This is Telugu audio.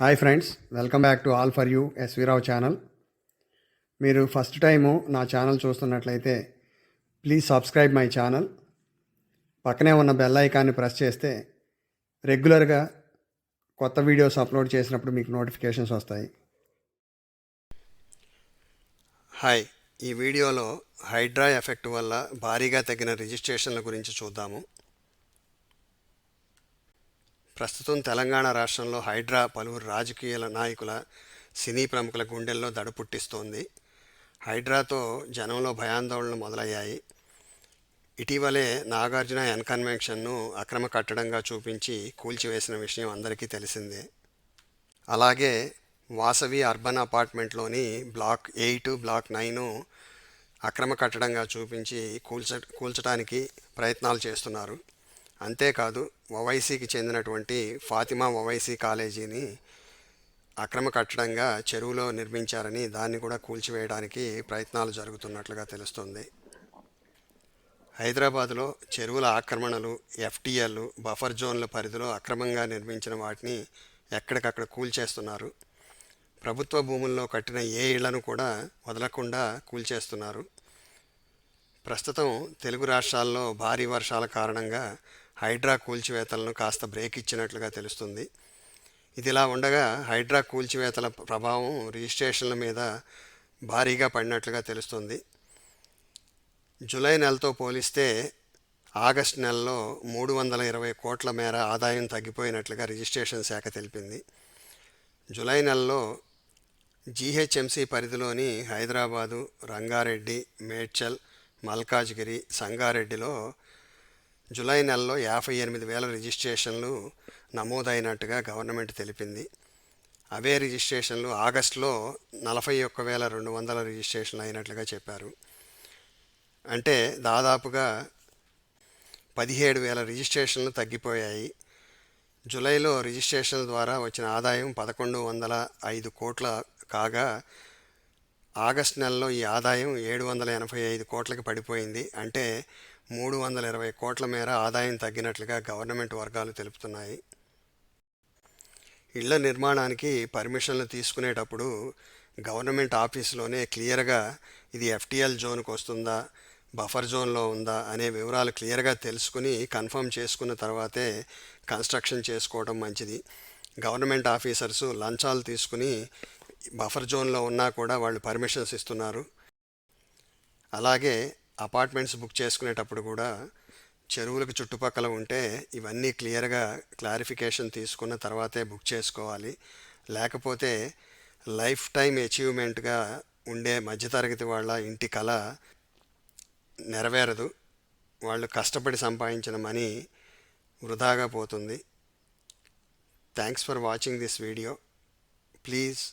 Hi friends welcome back to all for you SV Rao channel మీరు ఫస్ట్ టైము నా ఛానల్ చూస్తున్నట్లయితే ప్లీజ్ సబ్స్క్రైబ్ మై ఛానల్ పక్కనే ఉన్న బెల్ ఐకాన్ని ప్రెస్ చేస్తే రెగ్యులర్గా కొత్త వీడియోస్ అప్లోడ్ చేసినప్పుడు మీకు నోటిఫికేషన్స్ వస్తాయి. హాయ్ ఈ వీడియోలో హైడ్రా ఎఫెక్ట్ వల్ల భారీగా తగ్గిన రిజిస్ట్రేషన్ల గురించి చూద్దాము. ప్రస్తుతం తెలంగాణ రాష్ట్రంలో హైడ్రా పలువురు రాజకీయ నాయకుల సినీ ప్రముఖుల గుండెల్లో దడ పుట్టిస్తోంది. హైడ్రాతో జనంలో భయాందోళనలు మొదలయ్యాయి. ఇటీవలే నాగార్జున ఎన్ కన్వెన్షన్ను అక్రమ కట్టడంగా చూపించి కూల్చివేసిన విషయం అందరికీ తెలిసిందే. అలాగే వాసవి అర్బన్ అపార్ట్మెంట్లోని బ్లాక్ ఎయిట్ బ్లాక్ నైను అక్రమ కట్టడంగా చూపించి కూల్చ కూల్చడానికి ప్రయత్నాలు చేస్తున్నారు. అంతేకాదు ఓవైసీకి చెందినటువంటి ఫాతిమా ఓవైసీ కాలేజీని అక్రమ కట్టడంగా చెరువులో నిర్మించారని దాన్ని కూడా కూల్చివేయడానికి ప్రయత్నాలు జరుగుతున్నట్లుగా తెలుస్తుంది. హైదరాబాద్లో చెరువుల ఆక్రమణలు ఎఫ్టీఎల్ బఫర్ జోన్ల పరిధిలో అక్రమంగా నిర్మించిన వాటిని ఎక్కడికక్కడ కూల్చేస్తున్నారు. ప్రభుత్వ భూముల్లో కట్టిన ఏ ఇళ్ళను కూడా వదలకుండా కూల్చేస్తున్నారు. ప్రస్తుతం తెలుగు రాష్ట్రాల్లో భారీ వర్షాల కారణంగా హైడ్రా కూల్చివేతలను కాస్త బ్రేక్ ఇచ్చినట్లుగా తెలుస్తుంది. ఇదిలా ఉండగా హైడ్రా కూల్చివేతల ప్రభావం రిజిస్ట్రేషన్ల మీద భారీగా పడినట్లుగా తెలుస్తుంది. జూలై నెలతో పోలిస్తే ఆగస్ట్ నెలలో మూడు వందల ఇరవై కోట్ల మేర ఆదాయం తగ్గిపోయినట్లుగా రిజిస్ట్రేషన్ శాఖ తెలిపింది. జూలై నెలలో జీహెచ్ఎంసీ పరిధిలోని హైదరాబాదు రంగారెడ్డి మేడ్చల్ మల్కాజ్గిరి సంగారెడ్డిలో జూలై నెలలో యాభై ఎనిమిది వేల రిజిస్ట్రేషన్లు నమోదైనట్టుగా గవర్నమెంట్ తెలిపింది. అవే రిజిస్ట్రేషన్లు ఆగస్టులో నలభై ఒక్క వేల రెండు వందల రిజిస్ట్రేషన్లు అయినట్లుగా చెప్పారు. అంటే దాదాపుగా పదిహేడు వేల రిజిస్ట్రేషన్లు తగ్గిపోయాయి. జూలైలో రిజిస్ట్రేషన్ల ద్వారా వచ్చిన ఆదాయం పదకొండు వందల ఐదు కోట్ల కాగా ఆగస్ట్ నెలలో ఈ ఆదాయం ఏడు వందల ఎనభై ఐదు కోట్లకి పడిపోయింది. అంటే మూడు వందల ఇరవై కోట్ల మేర ఆదాయం తగ్గినట్లుగా గవర్నమెంట్ వర్గాలు తెలుపుతున్నాయి. ఇళ్ళ నిర్మాణానికి పర్మిషన్లు తీసుకునేటప్పుడు గవర్నమెంట్ ఆఫీసులోనే క్లియర్గా ఇది ఎఫ్టీఎల్ జోన్కి వస్తుందా బఫర్ జోన్లో ఉందా అనే వివరాలు క్లియర్గా తెలుసుకుని కన్ఫర్మ్ చేసుకున్న తర్వాతే కన్స్ట్రక్షన్ చేసుకోవడం మంచిది. గవర్నమెంట్ ఆఫీసర్స్ లంచాలు తీసుకుని బఫర్ జోన్లో ఉన్నా కూడా వాళ్ళు పర్మిషన్స్ ఇస్తున్నారు. అలాగే అపార్ట్మెంట్స్ బుక్ చేసుకునేటప్పుడు కూడా చెరువులకు చుట్టుపక్కల ఉంటే ఇవన్నీ క్లియర్గా క్లారిఫికేషన్ తీసుకున్న తర్వాతే బుక్ చేసుకోవాలి. లేకపోతే లైఫ్ టైం అచీవ్మెంట్గా ఉండే మధ్యతరగతి వాళ్ళ ఇంటి కళ నెరవేరదు. వాళ్ళు కష్టపడి సంపాదించిన మనీ వృధాగా పోతుంది. Thanks for watching this video please